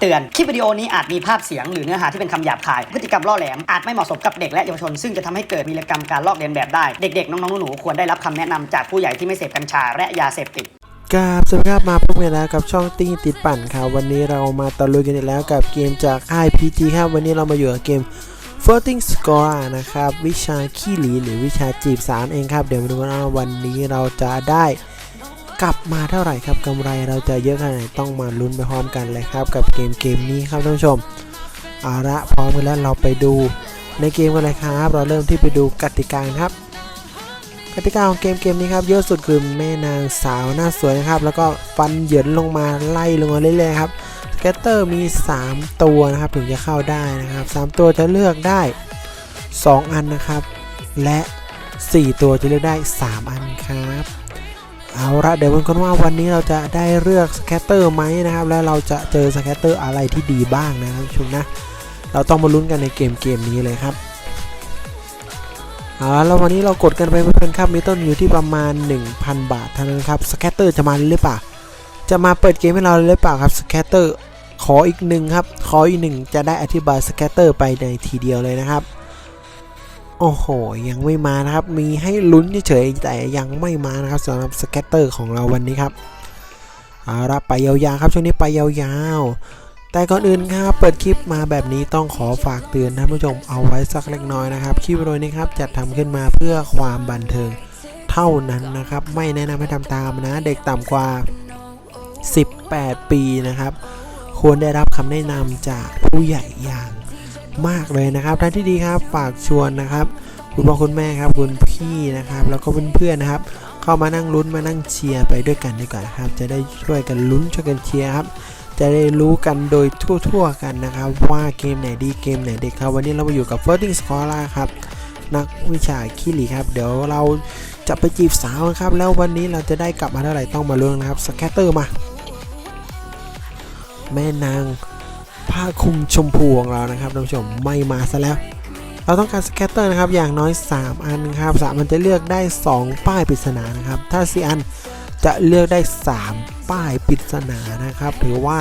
เตือน คลิปวิดีโอนี้อาจมีภาพเสียงหรือเนื้อหาที่เป็นคำหยาบคาย พฤติกรรมล่อแหลม อาจไม่เหมาะสมกับเด็กและเยาวชน ซึ่งจะทำให้เกิดวีรกรรมการลอกเลียนแบบได้ เด็กๆ น้องๆ หนูๆ ควรได้รับคำแนะนำจากผู้ใหญ่ที่ไม่เสพกัญชาและยาเสพติดกราบสวัสดีครับมาพบกันแล้วกับช่องตี้ติดปั่นครับวันนี้เรามาตะลุยกันอีกแล้วกับเกมจากค่าย PG ครับวันนี้เรามาอยู่กับเกม Floating Score นะครับวิชาขี้หลีหรือวิชาจีบสารเองครับเดี๋ยวมาดูกันว่าวันนี้เราจะได้ กลับมาเท่าไหร่ครับกำไรเราจะเยอะขนาดไหนต้องมาลุ้นไปพร้อมกันเลยครับ กับเกมเกมนี้ครับท่านผู้ชมเอาละพร้อมกันแล้วเราไปดูในเกมกันเลยครับ เราเริ่มที่ไปดูกติกาครับ กติกาของเกมเกมนี้ครับเยอะสุดคือแม่นางสาวหน้าสวยนะครับ แล้วก็ฟันเหยินลงมาไล่ลงมาเรื่อยๆครับสเกตเตอร์มี 3 ตัวนะครับถึงจะเข้าได้นะครับ 3 ตัวจะเลือกได้ 2 อันนะครับ และ 4 ตัวจะเลือกได้ 3 อันครับ เอาละเดี๋ยวมันกันว่าวันนี้เราจะได้เลือกสเกตเตอร์ไหมนะครับ และเราจะเจอสเกตเตอร์อะไรที่ดีบ้างนะครับชุนนะ เราต้องมาลุ้นกันในเกมเกมนี้เลยครับเอาละแล้ววันนี้เรากดกันไปเพื่อนๆครับมีต้นอยู่ที่ประมาณ 1,000 บาทเท่านั้นครับสแคตเตอร์จะมาหรือเปล่าจะมาเปิดเกมให้เราหรือเปล่าครับสแคตเตอร์ขออีกหนึ่งครับ ขออีกหนึ่งจะได้อธิบายสแคตเตอร์ไปในทีเดียวเลยนะครับ โอ้โห ยังไม่มานะครับ มีให้ลุ้นเฉยๆแต่ยังไม่มานะครับสำหรับสแคตเตอร์ของเราวันนี้ครับเอาละไปยาวๆครับช่วงนี้ไปยาวๆ แต่ก่อนอื่นครับเปิดคลิปมาแบบนี้ต้องขอฝากเตือนท่านผู้ชมเอาไว้สักเล็กน้อยนะครับคลิปวิดีโอนี้ครับจัดทำขึ้นมาเพื่อความบันเทิงเท่านั้นนะครับ ไม่แนะนำให้ทำตามนะ เด็กต่ำกว่า 18 ปีนะครับ ควรได้รับคำแนะนำจากผู้ใหญ่อย่าง มากเลยนะครับท่านที่ดีครับฝากชวนนะครับ คุณพ่อคุณแม่ครับคุณพี่นะครับ แล้วก็เพื่อนๆนะครับ เข้ามานั่งลุ้นมานั่งเชียร์ไปด้วยกันดีกว่าครับ จะได้ช่วยกันลุ้นช่วยกันเชียร์ครับจะได้รู้กันโดยทั่วๆกันนะครับ ว่าเกมไหนดีเกมไหนเด็กครับวันนี้เรามาอยู่กับ Floating Scholar ครับนักวิชาขี้หลีครับ เดี๋ยวเราจะไปจีบสาวนะครับ แล้ววันนี้เราจะได้กลับมาเท่าไหร่ต้องมาลุ้นนะครับสแคตเตอร์มา แม่นาง ผ้าคลุมชมพูของเรานะครับท่านผู้ชมไม่มาซะแล้ว เราต้องการสแคตเตอร์นะครับอย่างน้อย 3 อันครับสามมันจะเลือกได้ 2 ป้ายปริศนานะครับถ้า 4 อันจะเลือกได้ 3 ป้ายปริศนานะครับถือว่า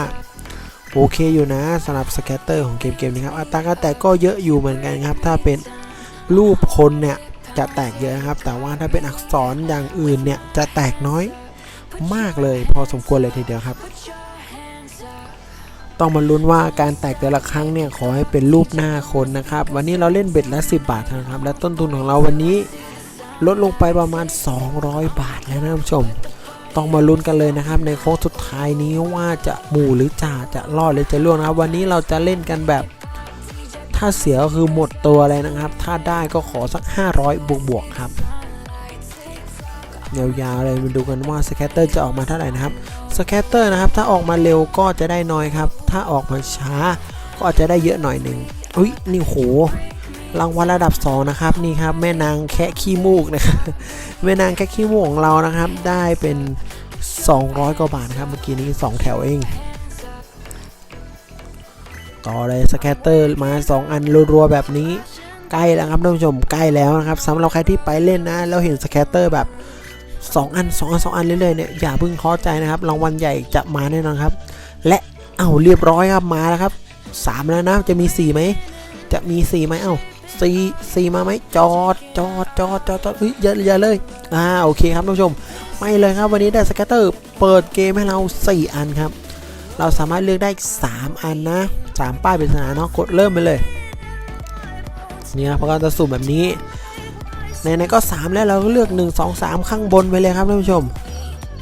โอเคอยู่นะสำหรับสแคตเตอร์ของเกมเกมนี้ครับอัตราการแตกก็เยอะอยู่เหมือนกันครับ ถ้าเป็นรูปคนเนี่ยจะแตกเยอะครับ แต่ว่าถ้าเป็นอักษรอย่างอื่นเนี่ยจะแตกน้อยมากเลย พอสมควรเลยทีเดียวครับ ต้องมาลุ้นว่าการแตกแต่ละครั้งเนี่ยขอให้เป็นรูปหน้าคนนะครับ วันนี้เราเล่นเบ็ดละ 10 บาทนั้นครับ และต้นทุนของเราวันนี้ลดลงไปประมาณ 200 บาทแล้วนะท่านผู้ชม ต้องมาลุ้นกันเลยนะครับ ในโค้งสุดท้ายนี้ว่าจะหมู่หรือจ่าจะรอดหรือจะล่วงนะครับ วันนี้เราจะเล่นกันแบบ ถ้าเสียก็คือหมดตัวเลยนะครับ ถ้าได้ก็ขอสัก 500 บวกบวกครับยาวๆเลยมาดูกันว่าสแคตเตอร์จะออกมาเท่าไหร่นะครับสแคตเตอร์นะครับถ้าออกมาเร็วก็จะได้น้อยครับ ถ้าออกมาช้า ก็อาจจะได้เยอะหน่อยหนึ่งอุ้ยนี่โหรางวัลระดับ 2 นะครับนี่ครับแม่นางแคะขี้มูกนะครับแม่นางแคะขี้มูกของเรานะครับ ได้เป็น 200 กว่าบาทครับเมื่อกี้นี้ 2 แถวเอง ต่อเลยสแคตเตอร์มา 2 อันรัวๆแบบนี้ใกล้แล้วครับท่านผู้ชมใกล้แล้วนะครับสำหรับใครที่ไปเล่นนะแล้วเห็นสแคตเตอร์แบบ 2 อัน 2 อัน 2 อันเรื่อยๆเนี่ยอย่าเพิ่งท้อใจนะครับรางวัลใหญ่จะมาแน่นอนครับ และ เอ้าเรียบร้อยครับมาแล้วครับ3แล้วนะจะมี4ไหมจะมี4ไหมเอ้าสี่สี่มาไหมจอดจอดจอดจอดจอดเฮ้ยอย่าอย่าเลยอ่าโอเคครับท่านผู้ชมไม่เลยครับวันนี้ได้สแกตเตอร์เปิดเกมให้เรา 4 อันครับ เราสามารถเลือกได้ 3 อันนะ 3 ป้ายปริศนาเนาะกดเริ่มไปเลยเนี่ยพอการจะสุ่มแบบนี้ไหนๆก็ 3 แล้วเราก็เลือก 1 2 3 ข้างบนไปเลยครับท่านผู้ชม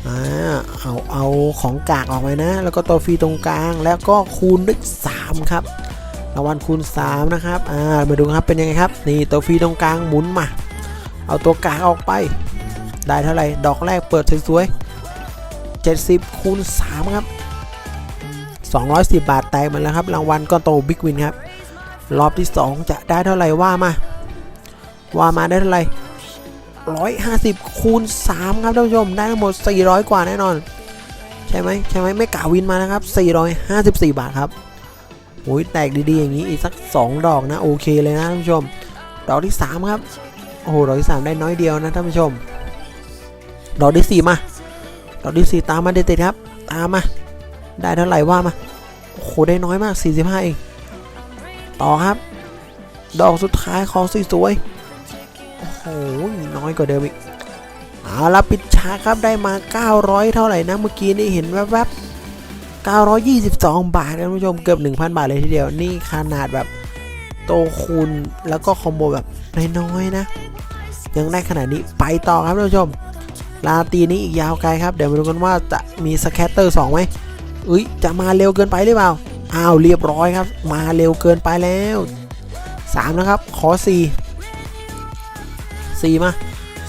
อ่าเอาเอาของกากออกไปนะ แล้วก็ตัวฟรีตรงกลางแล้วก็คูณด้วย3ครับรางวัลคูณ3นะครับอ่ามาดูครับเป็นยังไงครับ นี่ตัวฟรีตรงกลางหมุนมาเอาตัวกากออกไป ได้เท่าไหร่ดอกแรกเปิดสวยๆ70คูณ3ครับ210 บาทแตกมาแล้วครับรางวัลก้อนโตบิ๊กวินครับรอบที่ 2 จะได้เท่าไหร่ว่ามา ว่ามาได้เท่าไหร่ 150 คูณ 3 ครับท่านผู้ชม ได้ทั้งหมด 400 กว่าแน่นอน ใช่ไหมใช่ไหมไม่กล่าววินมานะครับ 454 บาทครับโอ้ยแตกดีๆ อย่างนี้อีกสัก 2 ดอกนะ โอเคเลยนะท่านผู้ชม ดอกที่ 3 ครับ โอ้โห ดอกที่ 3 ได้น้อยเดียวนะท่านผู้ชม ดอกที่ 4 มา ดอกที่ 4 ตามมาเด็ดๆครับ ตามมา ได้เท่าไหร่ว่ามา โอ้โห ได้น้อยมาก 45 เอง ต่อครับ ดอกสุดท้ายขอสวยๆโอ้โห น้อยกว่าเดิมอีกเอาละปิดฉากครับได้มา 900 เท่าไหร่นะเมื่อกี้นี่เห็นแวบๆ 922 บาทนะคุณผู้ชมเกือบ 1,000 บาทเลยทีเดียวนี่ขนาดแบบโตคูณแล้วก็คอมโบแบบน้อยๆนะ ยังได้ขนาดนี้ไปต่อครับท่านผู้ชม ลาตีนี้อีกยาวไกลครับ เดี๋ยวมาดูกันว่าจะมีสแคตเตอร์2ไหมเอ้ยจะมาเร็วเกินไปหรือเปล่าอ้าวเรียบร้อยครับ มาเร็วเกินไปแล้ว 3 นะครับ ขอ 4 4 มา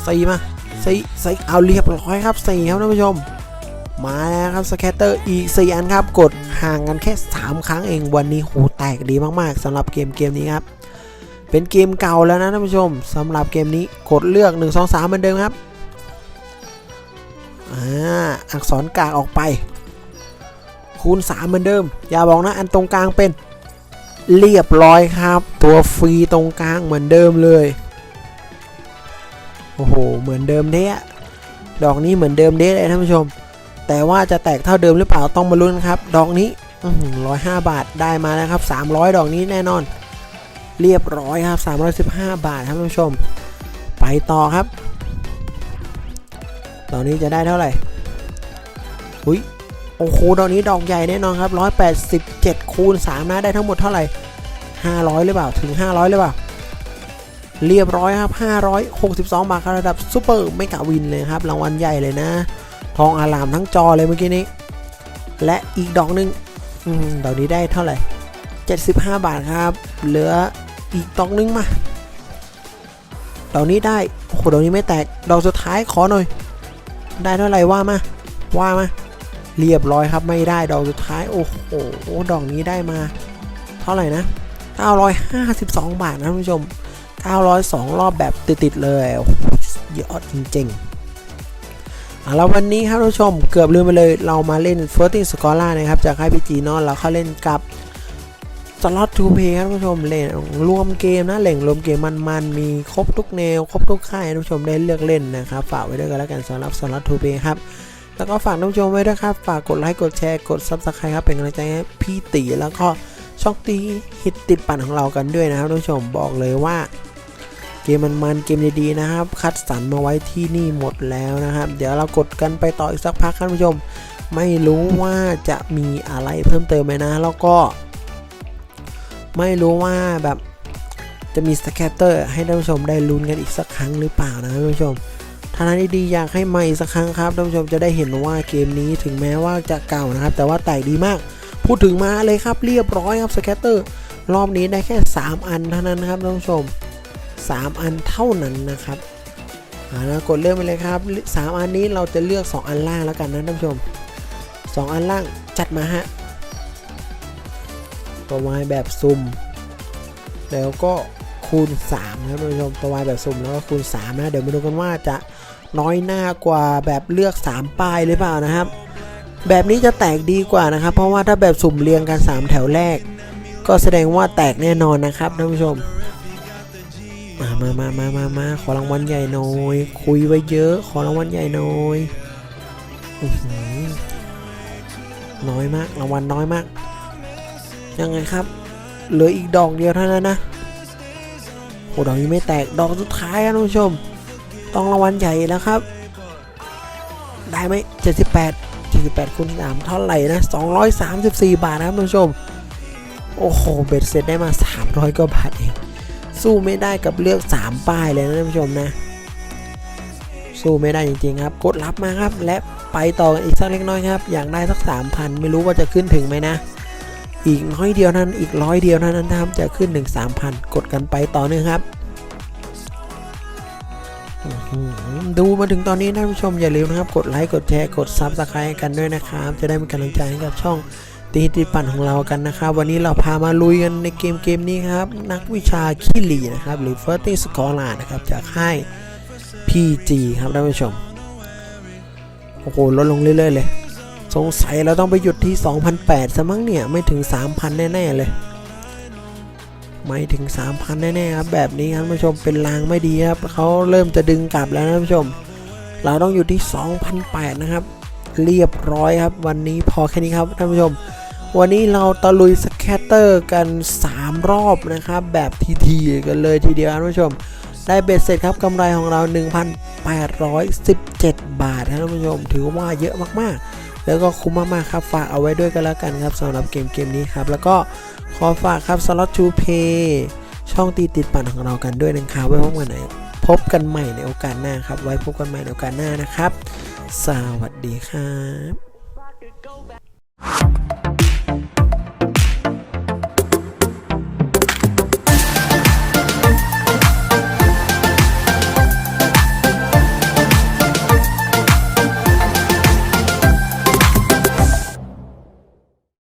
4มา4 4เอาเรียบร้อยครับ4ครับท่านผู้ชม มาแล้วครับสแคตเตอร์อีก4อันครับ กดห่างกันแค่ 3 ครั้งเองวันนี้โหแตกดีมากๆสำหรับเกมเกมนี้ครับ เป็นเกมเก่าแล้วนะท่านผู้ชมสำหรับเกมนี้กดเลือก 1 2 3เหมือนเดิมครับอ่าอักษรกากออกไป คูณ 3 เหมือนเดิม อย่าบอกนะอันตรงกลางเป็นเรียบร้อยครับ ตัวฟรีตรงกลางเหมือนเดิมเลย โอ้โห เหมือนเดิมเด้ดอกนี้เหมือนเดิมเด้เลยท่านผู้ชม แต่ว่าจะแตกเท่าเดิมหรือเปล่าต้องมาลุ้นครับ ดอกนี้ร้อยห้าบาทได้มาแล้วครับ 300 ดอกนี้แน่นอน เรียบร้อยครับ 315 บาทครับท่านผู้ชม ไปต่อครับ ตอนนี้จะได้เท่าไหร่หุยโอ้โหดอกนี้ดอกใหญ่แน่นอนครับ 187 คูณ3นะได้ทั้งหมดเท่าไหร่ 500 หรือเปล่า ถึง 500 หรือเปล่า เรียบร้อยครับ 562 บาทครับระดับซูเปอร์ไม่กะวินเลยครับ รางวัลใหญ่เลยนะ ทองอารามทั้งจอเลยเมื่อกี้นี้ และอีกดอกหนึ่งอืมดอกนี้ได้เท่าไหร่ 75 บาทครับ เหลืออีกดอกนึงมา ดอกนี้ได้ โอ้โห ดอกนี้ไม่แตก ดอกสุดท้ายขอหน่อย ได้เท่าไหร่ว่ามา ว่ามา เรียบร้อยครับไม่ได้ ดอกสุดท้าย โอ้โห ดอกนี้ได้มา เท่าไหร่นะ 952 บาทนะท่านผู้ชม 902 รอบแบบติดๆเลยโอ้โหยอดจริงๆแล้ววันนี้ครับท่านผู้ชมเกือบลืมไปเลย เรามาเล่น f i r s t i n g Scholar นะครับ จากค่ายพีจีนอนเราเข้าเล่นกับสล็อตทูเพย์ครับท่านผู้ชมเล่นรวมเกมนะแหล่งรวมเกมมันๆมีครบทุกแนว ครบทุกค่ายท่านผู้ชมได้เลือกเล่นนะครับ ฝากไว้ด้วยกันแล้วกันสำหรับสล็อตทูเพย์ครับแล้วก็ฝากท่านผู้ชมไว้ด้วยครับ ฝากกดไลค์กดแชร์กด Subscribe ครับเป็นกำลังใจให้พี่ตีแล้วก็ช่องตีฮิตติดปั่นของเรากันด้วยนะครับท่านผู้ชมบอกเลยว่า เกมมันๆเกมดีๆนะครับ คัดสรรมาไว้ที่นี่หมดแล้วนะครับ เดี๋ยวเรากดกันไปต่ออีกสักพักครับท่านผู้ชม ไม่รู้ว่าจะมีอะไรเพิ่มเติมไหมนะ แล้วก็ ไม่รู้ว่าแบบจะมีสแคตเตอร์ให้ท่านผู้ชมได้ลุ้นกันอีกสักครั้งหรือเปล่านะท่านผู้ชมทางนั้ดีๆอยากให้ใหม่อีกสักครั้งครับท่านผู้ชมจะได้เห็นว่าเกมนี้ถึงแม้ว่าจะเก่านะครับ แต่ว่าแตกดีมาก พูดถึงมาเลยครับเรียบร้อยครับสแคตเตอร์รอบนี้ได้แค่ 3 อันเท่านั้นนะครับท่านผู้ชม 3 อันเท่านั้นนะครับอ่าแล้วกดเริ่มไปเลยครับ 3 อันนี้เราจะเลือก 2 อันล่างแล้วกันนะท่านผู้ชม 2 อันล่างจัดมาฮะตัววายแบบซุ่มแล้วก็คูณ3นะท่านผู้ชมตัววายแบบซุ่มแล้วก็คูณ3นะเดี๋ยวมาดูกันว่าจะน้อยหน้ากว่าแบบเลือก 3 ป้ายหรือเปล่านะครับ แบบนี้จะแตกดีกว่านะครับ เพราะว่าถ้าแบบสุ่มเรียงกัน 3 แถวแรก ก็แสดงว่าแตกแน่นอนนะครับท่านผู้ชม มามามามามามาขอรางวัลใหญ่หน่อย คุยไว้เยอะ ขอรางวัลใหญ่หน่อยอน้อยมากรางวัลน้อยมาก ยังไงครับ เหลืออีกดอกเดียวเท่านั้นนะโอ้ดอกนี้ไม่แตกดอกสุดท้ายครับท่านผู้ชม ต้องรางวัลใหญ่แล้วครับ ได้ไหม78 78คูณ3เท่าไหร่นะ 234 บาทนะครับท่านผู้ชม โอ้โห เบ็ดเสร็จได้มา 300กว่าบาทเอง สู้ไม่ได้กับเลือก 3 ป้ายเลยนะท่านผู้ชมนะ สู้ไม่ได้จริงๆครับ กดรับมาครับ และไปต่อกันอีกสักเล็กน้อยครับ อยากได้สัก 3,000 ไม่รู้ว่าจะขึ้นถึงไหมนะ อีกน้อยเดียวนั้นอีกร้อยเดียวนั้นนะครับจะขึ้นถึง3,000 กดกันไปต่อเนื่องครับดูมาถึงตอนนี้ท่านผู้ชมอย่าลืมนะครับ กดไลค์ กดแชร์ กดซับสไครต์กันด้วยนะครับ จะได้มีกำลังใจให้กับช่อง ตีติปั่นของเรากันนะครับ วันนี้เราพามาลุยกันในเกมเกมนี้ครับ นักวิชาขี้หลีนะครับ หรือ f i r s t i n g Scholar นะครับ จากค่าย PG ครับท่านผู้ชม โอ้โห ลดลงเรื่อย ๆ เลย สงสัยเราต้องไปหยุดที่ 2,008ซะมั้งเนี่ย ไม่ถึง 3,000 แน่ ๆ เลย ไม่ถึง 3,000 แน่ ๆ ครับ แบบนี้ครับท่านผู้ชมเป็นลางไม่ดีครับเขาเริ่มจะดึงกลับแล้วนะท่านผู้ชม เราต้องอยู่ที่ 2,008นะครับเรียบร้อยครับ วันนี้พอแค่นี้ครับท่านผู้ชม วันนี้เราตะลุยสแคตเตอร์กัน 3 รอบนะครับ แบบทีๆกันเลยทีเดียวครับท่านผู้ชม ได้เบ็ดเสร็จครับกำไรของเรา 1,817 บาทครับท่านผู้ชม ถือว่าเยอะมากๆ แล้วก็คุ้มมากๆครับ ฝากเอาไว้ด้วยกันแล้วกันครับสำหรับเกมเกมนี้ครับ แล้วก็ขอฝากครับสล็อตชูเพย์ช่องตีติดปั่นของเรากันด้วยนะครับไว้พบกันใหม่พบกันใหม่ในโอกาสหน้าครับ ไว้พบกันใหม่ในโอกาสหน้านะครับ สวัสดีครับ